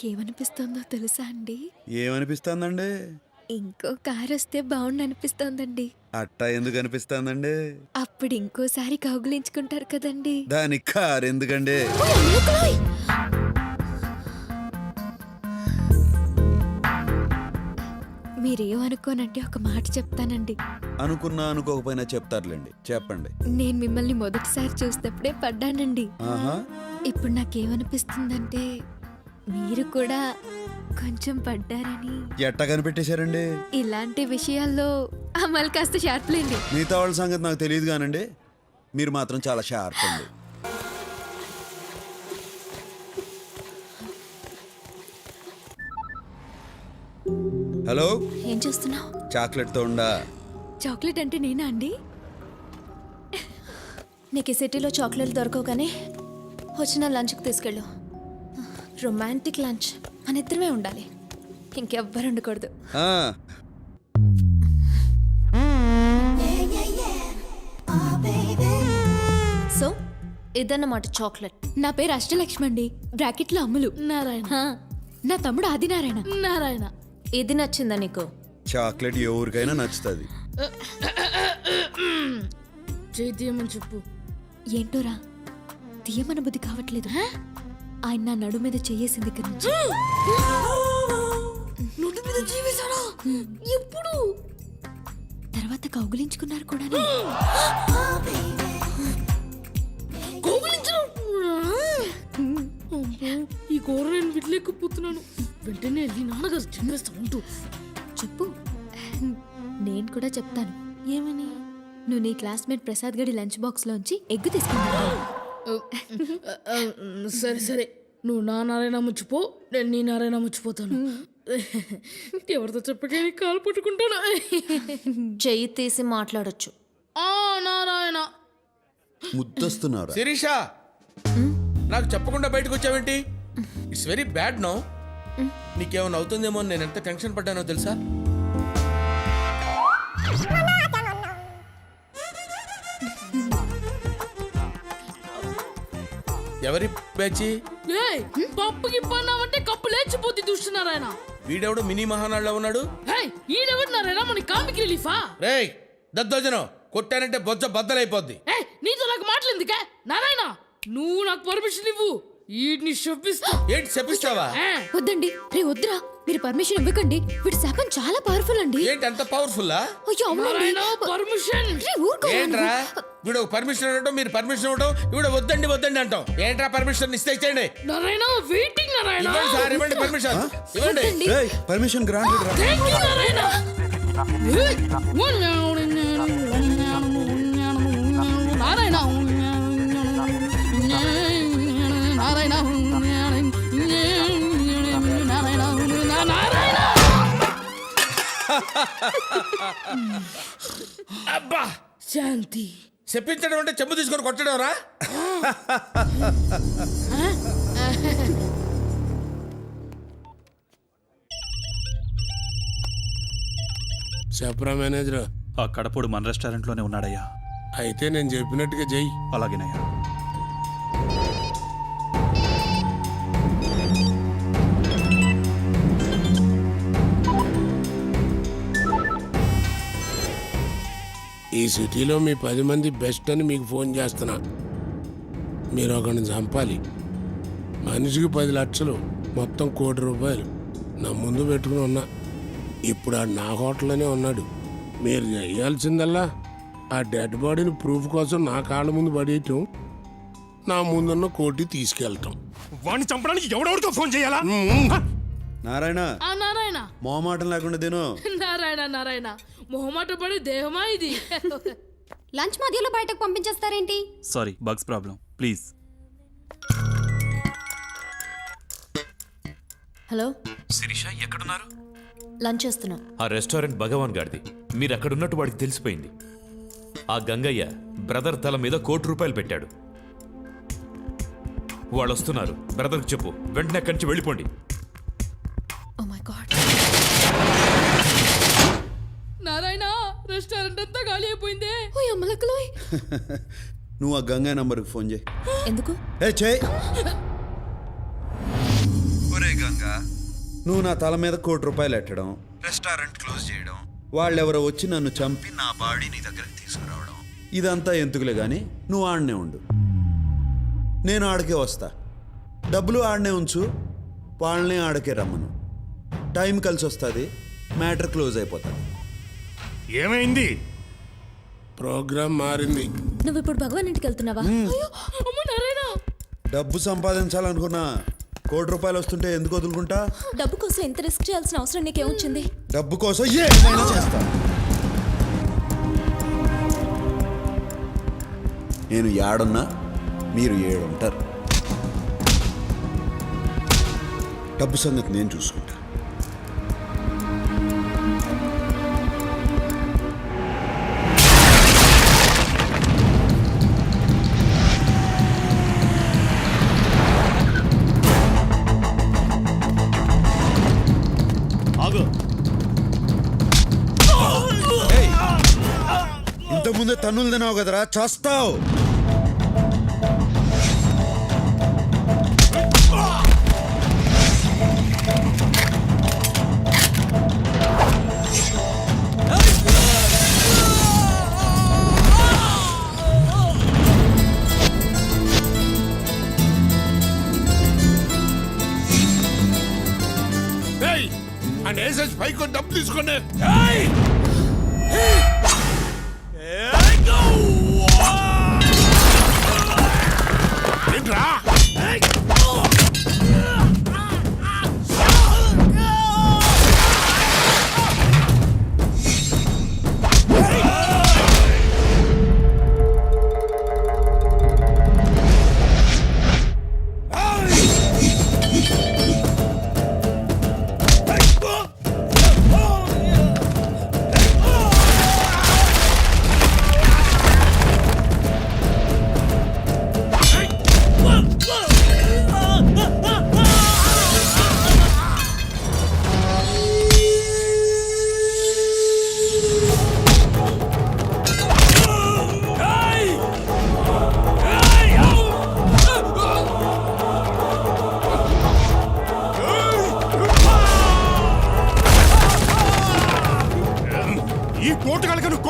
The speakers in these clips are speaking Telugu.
నాకేమనిపిస్తుందో తెలుసా అండి? ఏమనిపిస్తుందండి? ఇంకో కారు వస్తే బాగుండు అనిపిస్తోందండి అట్టా ఎందుకు అనిపిస్తుందండి? అప్పుడు ఇంకోసారి కౌగులించుకుంటారు కదండి. దానికి కారు ఎందుకండి! మీరేమనుకోనంటే ఒక మాట చెప్తానండి. అనుకున్నా అనుకోకపోయినా చెప్తారులేండి. చెప్పండి. నేను మిమ్మల్ని మొదటిసారి చూసినప్పుడే పడ్డానండి. ఇప్పుడు నాకేమనిపిస్తుందంటే మీరు కూడా కొంచెం పడ్డారని. ఎట్టా కనిపెట్టేశారండి? ఇలాంటి విషయాల్లో అమలు కాస్త షార్ప్లేండి మిగతా వాళ్ళ సంగతి నాకు తెలియదు కానండి. మీరు మాత్రం చాలా షార్ప్ అండి. హలో? ఏం చూస్తున్నావు? చాక్లెట్తో ఉండా చాక్లెట్ అంటే నేనా అండి? నీకు ఈ సిటీలో చాక్లెట్లు దొరకవు కానీ వచ్చిన లంచ్కి తీసుకెళ్ళు. Romantic lunch. మన ఇద్దరమే ఉండాలి. ఇంకెవ్వరు ఉండకూడదు. ఆ, సో ఇదన్నమాట చాక్లెట్. నా పేరు అష్టలక్ష్మి అండి బ్రాకెట్లో అమ్ములు. నారాయణ. హా, నా తమ్ముడు ఆదినారాయణ. నారాయణ. ఇది నచ్చిందా నీకు? చాక్లెట్ ఎవరికైనా నచ్చుతుంది. చేయి తీయమని చెప్పు. ఏంటోరా? తీయమన బుద్ధి కావట్లేదు ఆయన నా నడు మీద నోటి మీద ఎప్పుడు? తర్వాత కౌగులించుకున్నారు కూడా. ఈ కూర నేను విడలేకపోతున్నాను. వెంటనే వెళ్ళి నాన్నగారు చెప్పేస్తా ఉంటూ చెప్పు. నేను కూడా చెప్తాను. ఏమని? నువ్వు నీ క్లాస్మేట్ ప్రసాద్ గడి లంచ్ బాక్స్ లోంచి ఎగ్గు తీసుకున్నావు సరే సరే. నువ్వు నా నారాయణ ముచ్చిపో నేను నీ నారాయణ ముచ్చిపోతాను. ఎవరితో చెప్పకే నీ కాలు పట్టుకుంటాను. చెయ్యి తీసి మాట్లాడొచ్చు. ఆ నారాయణ. ముద్దొస్తున్నారు? శిరీష! నాకు చెప్పకుండా బయటకు వచ్చావేంటి? ఇట్స్ వెరీ బ్యాడ్ నో నీకేమైనా అవుతుందేమో అని నేను ఎంత టెన్షన్ పడ్డానో తెలుసా? ఎవరి పేచి ఏయ్ పప్పుకి పన్నామంటే కప్పు లేచిపోతే చూస్తున్నారాయణ వీడెవడు మినీ మహానాడులో ఉన్నాడు? ఏయ్ ఈడెవరు నారాయణ? మన కామిక్ రిలీఫా? రేయ్ దద్దోజనం కొట్టానంటే బొజ్జ బద్దలైపోద్ది. ఏయ్ నీతో నాకు మాటలేందుకే నారాయణ నువ్వు నాకు పర్మిషన్ ఇవ్వు. వీటిని శప్పిస్తా ఏంటి చెప్పిస్తావా ఆ, వద్దండి రే వద్దురా. మీరు పర్మిషన్ ఇవ్వకండి. వీడి శాపం చాలా పవర్ఫుల్ అండి. ఏంటి అంత పవర్ఫుల్లా అయ్యో అవునండి. పర్మిషన్ ఏంట్రా. వీడు పర్మిషన్ ఇవ్వడం మీరు పర్మిషన్ ఇవ్వడం వీడు వద్దండి వద్దండి అంటాం. ఏంట్రా పర్మిషన్ ఇస్తే ఇచ్చేయండి నారాయణ వెయిటింగ్ నారాయణ. ఇవ్వండి సార్ ఇవ్వండి పర్మిషన్ ఇవ్వండి. పర్మిషన్ గ్రాంటెడ్ రా. నారాయణ. అబ్బా! శాంతి. చెప్పించడం అంటే చెంబు తీసుకొని కొట్టడం రా. చెప్పరా మేనేజర్. ఆ కడపడు మన రెస్టారెంట్లోనే ఉన్నాడయ్యా. అయితే నేను చెప్పినట్టుగా చెయ్యి. అలాగేనయ్యా. ఈ సిటీలో మీ పది మంది బెస్ట్ అని మీకు ఫోన్ చేస్తున్నా. మీరు ఒకరిని చంపాలి. మనిషికి పది లక్షలు మొత్తం కోటి రూపాయలు. నా ముందు పెట్టుకుని ఉన్నా. ఇప్పుడు ఆ నా హోటల్లోనే ఉన్నాడు. మీరు చేయాల్సిందల్లా ఆ డెడ్ బాడీని ప్రూఫ్ కోసం నా కాళ్ళ ముందు పడేయటం. నా ముందున్న కోటి తీసుకెళ్ళటం వాడిని చంపడానికి ఎవడెవరితో ఫోన్ చేయాలా? నారాయణ. ఆ నారాయణ. మోమాటం లేకుండా తిను. నారాయణ నారాయణ. మొహమాట పడే దేహమా ఇది? లంచ్ మధ్యలో బయటకు పంపించేస్తారేంటి? Sorry bugs problem please hello? Shirisha ఎక్కడున్నారు? లంచ్ చేస్తున్నాం. ఆ రెస్టారెంట్ భగవాన్ గారిది. మీరు అక్కడున్నట్టు వాడికి తెలిసిపోయింది. ఆ గంగయ్య బ్రదర్ తల మీద కోటి రూపాయలు పెట్టాడు. వాళ్ళు వస్తున్నారు బ్రదర్కి చెప్పు. వెంటనే అక్కడి నుంచి వెళ్ళిపోండి. రెస్టారెంట్ అంతా ఖాళీ అయిపోయిందే. ఓ నువ్వు ఆ గంగా నంబర్కి ఫోన్ చేయి. ఎందుకు? ఏ చేయి. ఒరే గంగా నువ్వు నా తల మీద కోటి రూపాయలు ఎట్టడం రెస్టారెంట్ క్లోజ్ చేయడం వాళ్ళెవరో వచ్చి నన్ను చంపి నా బాడీ నీ దగ్గరికి తీసుకురావడం ఇదంతా ఎందుకులే కానీ నువ్వు ఆడనే ఉండు. నేను ఆడకే వస్తా. డబ్బులు ఆడనే ఉంచు వాళ్ళనే ఆడకే రమ్మను. టైం కలిసి వస్తుంది మ్యాటర్ క్లోజ్ అయిపోతుంది. ఏమైంది? ప్రోగ్రామ్ మారింది. నువ్వు ఇప్పుడు భగవాన్ ఇంటికి వెళ్తున్నావా? డబ్బు సంపాదించాలనుకున్నా కోటి రూపాయలు వస్తుంటే ఎందుకు వదులుకుంటా? డబ్బు కోసం ఎంత రిస్క్ చేయాల్సిన అవసరం నీకేమొచ్చింది? డబ్బు కోసం ఏమైనా చేస్తా. నేను ఏడున్నా మీరు ఏడుంటారు. డబ్బు సంగతి నేను చూసుకుంటా. తన్నులు తినావు కదరా? చస్తావు. పైకి డబ్బు తీసుకోండి. ఏంట్రా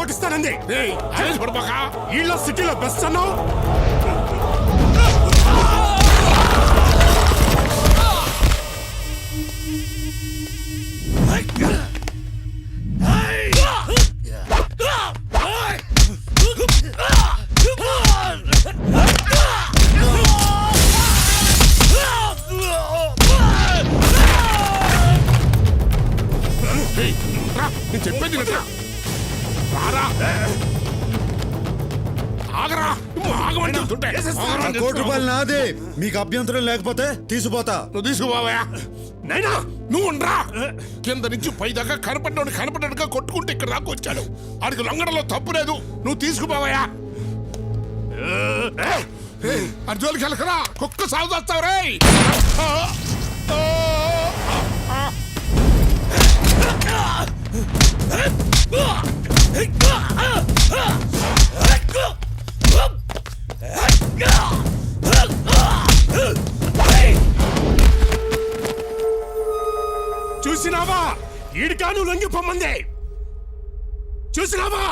కోటిస్తానంది సిటీలో బెస్ట్ అన్నావు? ఆ కోటి రూపాయలు నాదే మీకు అభ్యంతరం లేకపోతే తీసిపోతా నువ్వు తీసుకుపోవా నైనా నువ్వు ఉండరా కింద నుంచి పై దాకా కనపడ్డాడు కనపడ్డాడుగా కొట్టుకుంటే ఇక్కడ దాకా వచ్చాడు ఆడికి లొంగడంలో తప్పు లేదు నువ్వు తీసుకుపోవా అర్జున్కి వెళ్ళకరా కుక్క సాగు చేస్తావు రే చూసినావా? ఈడికాను నువ్వు చూసినావా?